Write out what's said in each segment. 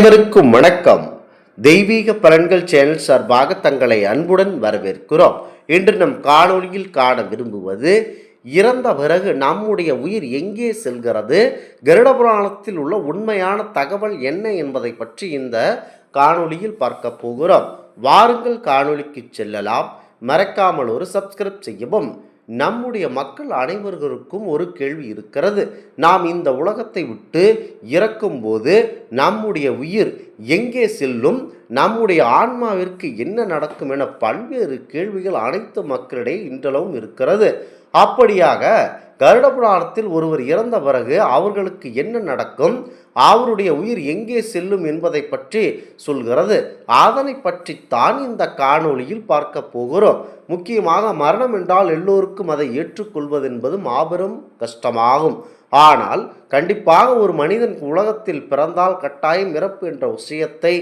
அனைவருக்கும் வணக்கம். தெய்வீக பலன்கள் சேனல் சார்பாக தங்களை அன்புடன் வரவேற்கிறோம். இன்று நம் காணொலியில் காண விரும்புவது இறந்த பிறகு நம்முடைய உயிர் எங்கே செல்கிறது கருட புராணத்தில் உள்ள உண்மையான தகவல் என்ன என்பதை பற்றி இந்த காணொலியில் பார்க்க போகிறோம். வாருங்கள் காணொலிக்கு செல்லலாம். மறக்காமல் ஒரு சப்ஸ்கிரைப் செய்யவும் நம்முடைய மக்கள் அனைவருக்கும் ஒரு கேள்வி இருக்கிறது. நாம் இந்த உலகத்தை விட்டு இறக்கும்போது நம்முடைய உயிர் எங்கே செல்லும் நம்முடைய ஆன்மாவிற்கு என்ன நடக்கும் என பல்வேறு கேள்விகள் அனைத்து மக்களிடையே இன்றளவும் இருக்கிறது. அப்படியாக கருட புராணத்தில் ஒருவர் இறந்த பிறகு அவர்களுக்கு என்ன நடக்கும்? அவருடைய உயிர் எங்கே செல்லும் என்பதை பற்றி சொல்கிறது. அதனை பற்றித்தான் இந்த காணொளியில் பார்க்க போகிறோம். முக்கியமாக மரணம் என்றால் எல்லோருக்கும் அதை ஏற்றுக்கொள்வது என்பது மாபெரும் கஷ்டமாகும். ஆனால் கண்டிப்பாக ஒரு மனிதன் உலகத்தில் பிறந்தால் கட்டாயம் இறப்பு என்ற விஷயத்தை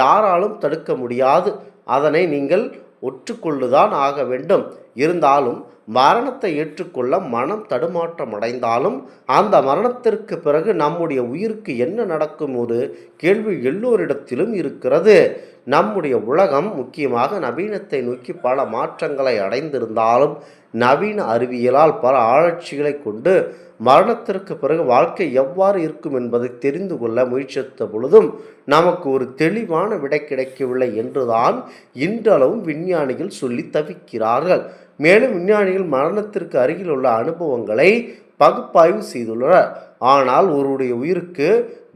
யாராலும் தடுக்க முடியாது. அதனை நீங்கள் ஒற்றுக்கொள்ளுதான் ஆக வேண்டும். இருந்தாலும் மரணத்தை ஏற்றுக்கொள்ள மனம் தடுமாற்றம் அடைந்தாலும் அந்த மரணத்திற்கு பிறகு நம்முடைய உயிருக்கு என்ன நடக்கும் ஒரு கேள்வி எல்லோரிடத்திலும் இருக்கிறது. நம்முடைய உலகம் முக்கியமாக நவீனத்தை நோக்கி பல மாற்றங்களை அடைந்திருந்தாலும் நவீன அறிவியலால் பல ஆராய்ச்சிகளை கொண்டு மரணத்திற்கு பிறகு வாழ்க்கை எவ்வாறு இருக்கும் என்பதை தெரிந்து கொள்ள முயற்சித்த பொழுதும் நமக்கு ஒரு தெளிவான விடை கிடைக்கவில்லை என்றுதான் இன்றளவும் விஞ்ஞானிகள் சொல்லி தவிக்கிறார்கள். மேலும் விஞ்ஞானிகள் மரணத்திற்கு அருகில் உள்ள அனுபவங்களை பகுப்பாய்வு செய்துள்ளனர். ஆனால் ஒருவருடைய உயிருக்கு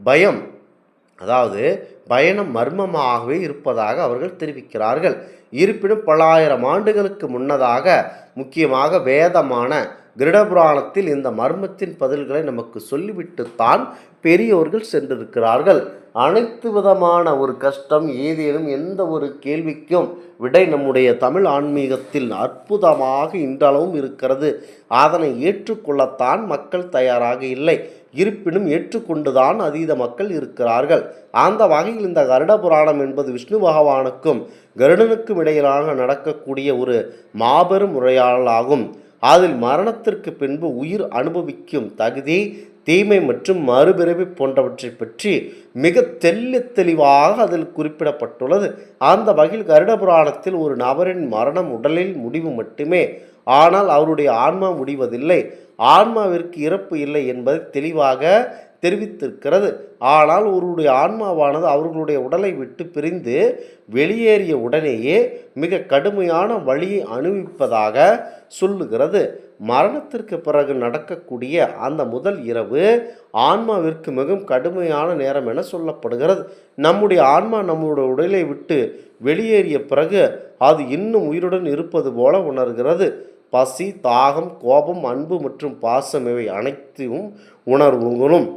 பயம் அதாவது பயணம் மர்மமாகவே இருப்பதாக அவர்கள் தெரிவிக்கிறார்கள். இருப்பினும் பல்லாயிரம் ஆண்டுகளுக்கு முன்னதாக முக்கியமாக வேதமான கிருடபுராணத்தில் இந்த மர்மத்தின் பதில்களை நமக்கு சொல்லிவிட்டுத்தான் பெரியோர்கள் சென்றிருக்கிறார்கள். அனைத்து விதமான ஒரு கஷ்டம் ஏதேனும் எந்த ஒரு கேள்விக்கும் விடை நம்முடைய தமிழ் ஆன்மீகத்தில் அற்புதமாக இன்றளவும் இருக்கிறது. அதனை ஏற்றுக்கொள்ளத்தான் மக்கள் தயாராக இல்லை. இருப்பினும் ஏற்றுக்கொண்டுதான் அதீத மக்கள் இருக்கிறார்கள். அந்த வகையில் இந்த கருட புராணம் என்பது விஷ்ணு பகவானுக்கும் கருடனுக்கும் இடையிலாக நடக்கக்கூடிய ஒரு மாபெரும் உரையாடலாகும். அதில் மரணத்திற்கு பின்பு உயிர் அனுபவிக்கும் தகுதி தீமை மற்றும் மறுபிறவி போன்றவற்றை பற்றி மிக தெல்ல தெளிவாக அதில் குறிப்பிடப்பட்டுள்ளது. அந்த வகையில் கருட புராணத்தில் ஒரு நபரின் மரணம் உடலில் முடிவு மட்டுமே. ஆனால் அவருடைய ஆன்மா முடிவதில்லை. ஆன்மாவிற்கு இறப்பு இல்லை என்பதை தெளிவாக தெரிவித்திருக்கிறது. ஆனால் ஒருவருடைய ஆன்மாவானது அவர்களுடைய உடலை விட்டு பிரிந்து வெளியேறிய உடனேயே மிக கடுமையான வழியை அனுபவிப்பதாக சொல்லுகிறது. மரணத்திற்கு பிறகு நடக்கக்கூடிய அந்த முதல் இரவு ஆன்மாவிற்கு மிகவும் கடுமையான நேரம் என சொல்லப்படுகிறது. நம்முடைய ஆன்மா நம்முடைய உடலை விட்டு வெளியேறிய பிறகு அது இன்னும் உயிருடன் இருப்பது போல உணர்கிறது. பசி தாகம் கோபம் அன்பு மற்றும் பாசம் இவை அனைத்தையும் உணர்வுகளும்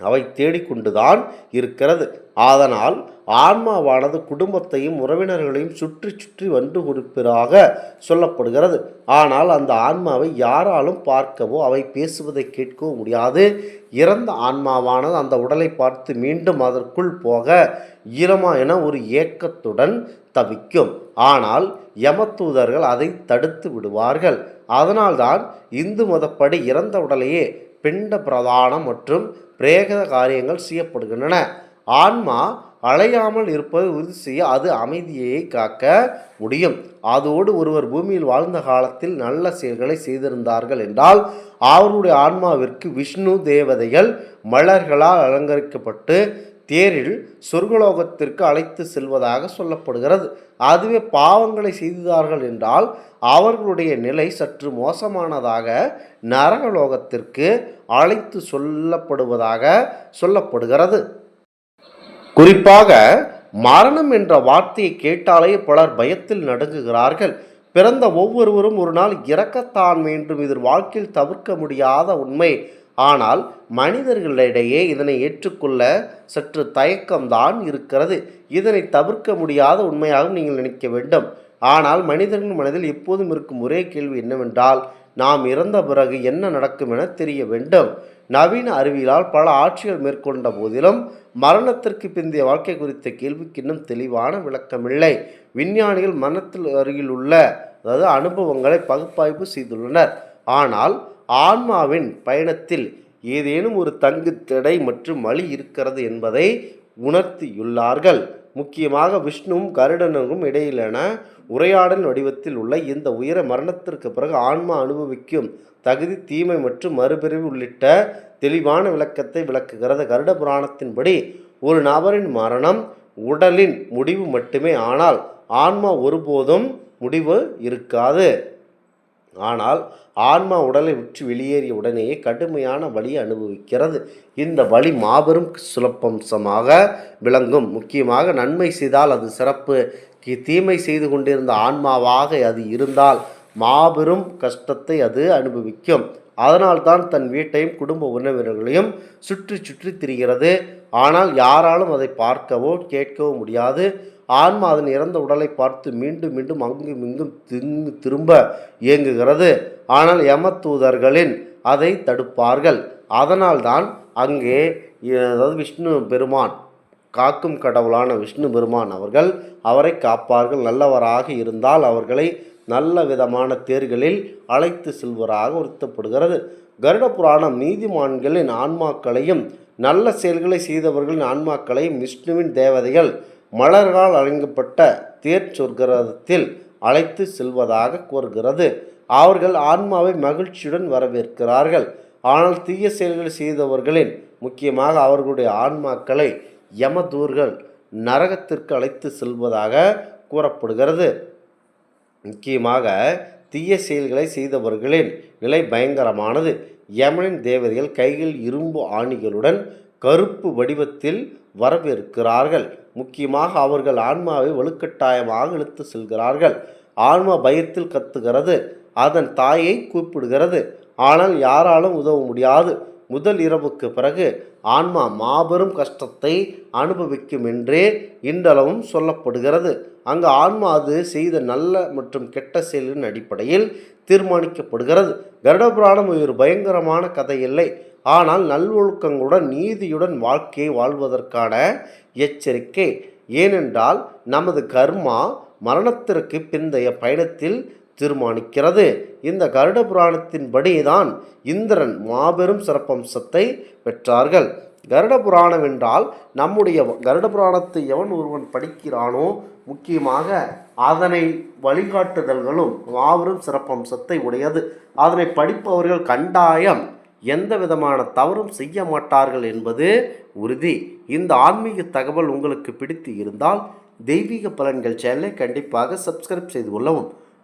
அவை தேடிக்கொண்டுதான் இருக்கிறது. அதனால் ஆன்மாவானது குடும்பத்தையும் உறவினர்களையும் சுற்றி சுற்றி வந்து குறிப்பிறாக சொல்லப்படுகிறது. ஆனால் அந்த ஆன்மாவை யாராலும் பார்க்கவோ அவை பேசுவதை கேட்கவோ முடியாது. இறந்த ஆன்மாவானது அந்த உடலை பார்த்து மீண்டும் அதற்குள் போக ஈரமா என ஒரு ஏக்கத்துடன் தவிக்கும். ஆனால் யமத்தூதர்கள் அதை தடுத்து விடுவார்கள். அதனால்தான் இந்து மதப்படி இறந்த உடலையே பிண்ட பிரதானம் மற்றும் பிரேத காரியங்கள் செய்யப்படுகின்றன. ஆன்மா அலையாமல் இருப்பதை உறுதி செய்ய அது அமைதியை காக்க முடியும். அதோடு ஒருவர் பூமியில் வாழ்ந்த காலத்தில் நல்ல செயல்களை செய்திருந்தார்கள் என்றால் அவருடைய ஆன்மாவிற்கு விஷ்ணு தேவதைகள் மலர்களால் அலங்கரிக்கப்பட்டு தேரில் சொர்க்கலோகத்திற்கு அழைத்து செல்வதாக சொல்லப்படுகிறது. அதுவே பாவங்களை செய்தார்கள் என்றால் அவர்களுடைய நிலை சற்று மோசமானதாக நரகலோகத்திற்கு அழைத்து சொல்லப்படுவதாக சொல்லப்படுகிறது. குறிப்பாக மரணம் என்ற வார்த்தையை கேட்டாலே பலர் பயத்தில் நடுங்குகிறார்கள். பிறந்த ஒவ்வொருவரும் ஒரு நாள் இறக்கத்தான் வேண்டும் இதில் வாழ்க்கையில் தவிர்க்க முடியாத உண்மை. ஆனால் மனிதர்களிடையே இதனை ஏற்றுக்கொள்ள சற்று தயக்கம்தான் இருக்கிறது. இதனை தவிர்க்க முடியாத உண்மையாகவும் நீங்கள் நினைக்க வேண்டும். ஆனால் மனிதர்கள் மனதில் எப்போதும் இருக்கும் ஒரே கேள்வி என்னவென்றால் நாம் இறந்த பிறகு என்ன நடக்கும் என தெரிய வேண்டும். நவீன அறிவியலால் பல ஆட்சிகள் மேற்கொண்ட போதிலும் மரணத்திற்கு பிந்தைய வாழ்க்கை குறித்த கேள்விக்கு இன்னும் தெளிவான விளக்கமில்லை. விஞ்ஞானிகள் மரணத்தில் அருகில் உள்ள அதாவது அனுபவங்களை பகுப்பாய்வு செய்துள்ளனர். ஆனால் ஆன்மாவின் பயணத்தில் ஏதேனும் ஒரு தங்கு தடை மற்றும் வழி இருக்கிறது என்பதை உணர்த்தியுள்ளார்கள். முக்கியமாக விஷ்ணுவும் கருடனுக்கும் இடையிலான உரையாடல் வடிவத்தில் உள்ள இந்த உயர மரணத்திற்கு பிறகு ஆன்மா அனுபவிக்கும் தகுதி தீமை மற்றும் மறுபிரிவு உள்ளிட்ட தெளிவான விளக்கத்தை விளக்குகிறது. கருட புராணத்தின்படி ஒரு நபரின் மரணம் உடலின் முடிவு மட்டுமே ஆனால் ஆன்மா ஒருபோதும் முடிவு இருக்காது. ஆனால் ஆன்மா உடலை உற்று வெளியேறிய உடனேயே கடுமையான வழியை அனுபவிக்கிறது. இந்த வழி மாபெரும் சுலப்பம்சமாக விளங்கும். முக்கியமாக நன்மை செய்தால் அது சிறப்பு. தீமை செய்து கொண்டிருந்த ஆன்மாவாக அது இருந்தால் மாபெரும் கஷ்டத்தை அது அனுபவிக்கும். அதனால்தான் தன் வீட்டையும் குடும்ப உறவினர்களையும் சுற்றி சுற்றி திரிகிறது. ஆனால் யாராலும் அதை பார்க்கவோ கேட்கவோ முடியாது. ஆன்மா அதன் இறந்த உடலை பார்த்து மீண்டும் மீண்டும் அங்கும் இங்கும் திங்கு திரும்ப இயங்குகிறது. ஆனால் யமதூதர்களின் அதை தடுப்பார்கள். அதனால்தான் அங்கே அதாவது விஷ்ணு பெருமான் காக்கும் கடவுளான விஷ்ணு பெருமான் அவர்கள் அவரை காப்பார்கள். நல்லவராக இருந்தால் அவர்களை நல்ல விதமான தேர்களில் அழைத்து செல்வராக உறுத்தப்படுகிறது. கருட புராணம் நீதிமான்களின் ஆன்மாக்களையும் நல்ல செயல்களை செய்தவர்களின் ஆன்மாக்களையும் விஷ்ணுவின் தேவதைகள் மலர்களால் அலங்கப்பட்ட தேர் சொர்க்கரத்தில் அழைத்து செல்வதாக கூறுகிறது. அவர்கள் ஆன்மாவை மகிழ்ச்சியுடன் வரவேற்கிறார்கள். ஆனால் தீய செயல்களை செய்தவர்களின் முக்கியமாக அவர்களுடைய ஆன்மாக்களை யமதூர்கள் நரகத்திற்கு அழைத்து செல்வதாக கூறப்படுகிறது. முக்கியமாக தீய செயல்களை செய்தவர்களின் நிலை பயங்கரமானது. யமனின் தேவதைகள் கையில் இரும்பு ஆணிகளுடன் கருப்பு வடிவத்தில் வரவேற்கிறார்கள். முக்கியமாக அவர்கள் ஆன்மாவை வலுக்கட்டாயமாக இழுத்து செல்கிறார்கள். ஆன்மா பயத்தில் கத்துகிறது. அதன் தாயை கூப்பிடுகிறது. ஆனால் யாராலும் உதவ முடியாது. முதல் இரவுக்கு பிறகு ஆன்மா மாபெரும் கஷ்டத்தை அனுபவிக்கும் என்றே இன்றளவும் சொல்லப்படுகிறது. அங்கு ஆன்மா அது செய்த நல்ல மற்றும் கெட்ட செயலின் அடிப்படையில் தீர்மானிக்கப்படுகிறது. கருடபுராணம் ஒரு பயங்கரமான கதை இல்லை ஆனால் நல்வொழுக்கங்களுடன் நீதியுடன் வாழ்க்கையை வாழ்வதற்கான எச்சரிக்கை. ஏனென்றால் நமது கர்மா மரணத்திற்கு பிந்தைய பயணத்தில் தீர்மானிக்கிறது. இந்த கருட புராணத்தின்படி தான் இந்திரன் மாபெரும் சிறப்பம்சத்தை பெற்றார்கள். கருட புராணம் என்றால் நம்முடைய கருட புராணத்தை எவன் ஒருவன் படிக்கிறானோ முக்கியமாக அதனை வழிகாட்டுதல்களும் மாபெரும் சிறப்பம்சத்தை உடையது. அதனை படிப்பவர்கள் கண்டாயம் எந்த விதமான தவறும் செய்ய மாட்டார்கள் என்பது உறுதி. இந்த ஆன்மீக தகவல் உங்களுக்கு பிடித்து இருந்தால் தெய்வீக பலன்கள் சேனலை கண்டிப்பாக சப்ஸ்கிரைப் செய்து கொள்ளவும்.